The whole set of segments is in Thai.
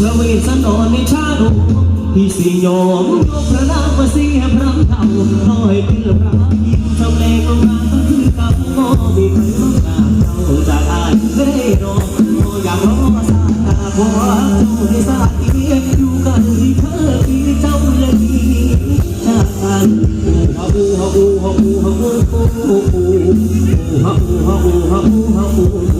พระเวสสันอนในชาดูที่สิยอมยกพระนามมาเสียพระเท่าน้อยเป็นพระยิ้มทำแรงลงมาต้องคือกับงอมีใครบ้างกาเจ้าจากอายไม่ได้รออยากรอสาตาเพราะว่าเจ้าได้สาเอียอยู่กันที่เธอที่เจ้าเลยจากกันฮาบูฮาบูฮาบูฮาบูฮาบูฮาบูฮาบูฮาบูเสี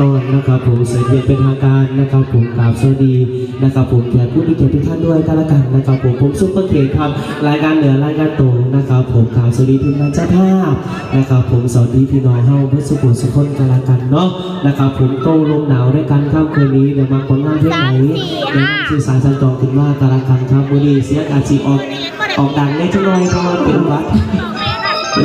ต้อนนะครับผมเสียงเย็นเป็นทางการนะครับผมกราบสวัสดีนะครับผมแขกผู้มีเกียรติทุกท่านด้วยกันละกันนะครับผมผมซุปเปอร์เคครับรายการเหนือรายการตรงนะครับผมกราบสวัสดีทีมงานเจ้าภาพนะครับผมสวัสดีพี่น้อยเฮาเพื่อสุขุมสุขคนกันละกันเนาะนะครับผมโตลมหนาวด้วยกันค่ำคืนนี้เดี๋ยวมาคนงานเที่ยงไหนเดี๋ยวสื่อสารสัญจรถึงว่ากันละกันครับวันนี้เสียงอาจีออกออกดังได้จังหน่อยเพราะว่าเป็นวัด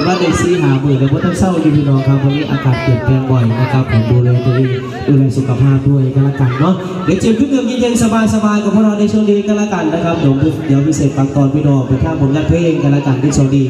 ว่าในซีหาเมื่นในพุทธเศร้าอยู่พี่น้องครับวันนี้อากาศเปลี่ยนแปลงบ่อยนะครับผมดูแลตัวเองดูแลสุขภาพด้วยกันละกันเนาะเดี๋ยวเจมขึ้นเดือมเย็นๆสบายๆกับพวกเราในช่วงนี้กันละกันนะครับเดี๋ยวเดี๋ยวพิเศษฟังตอนพี่น้องไปท่าผลงานเพลงกันละกันที่โชคดี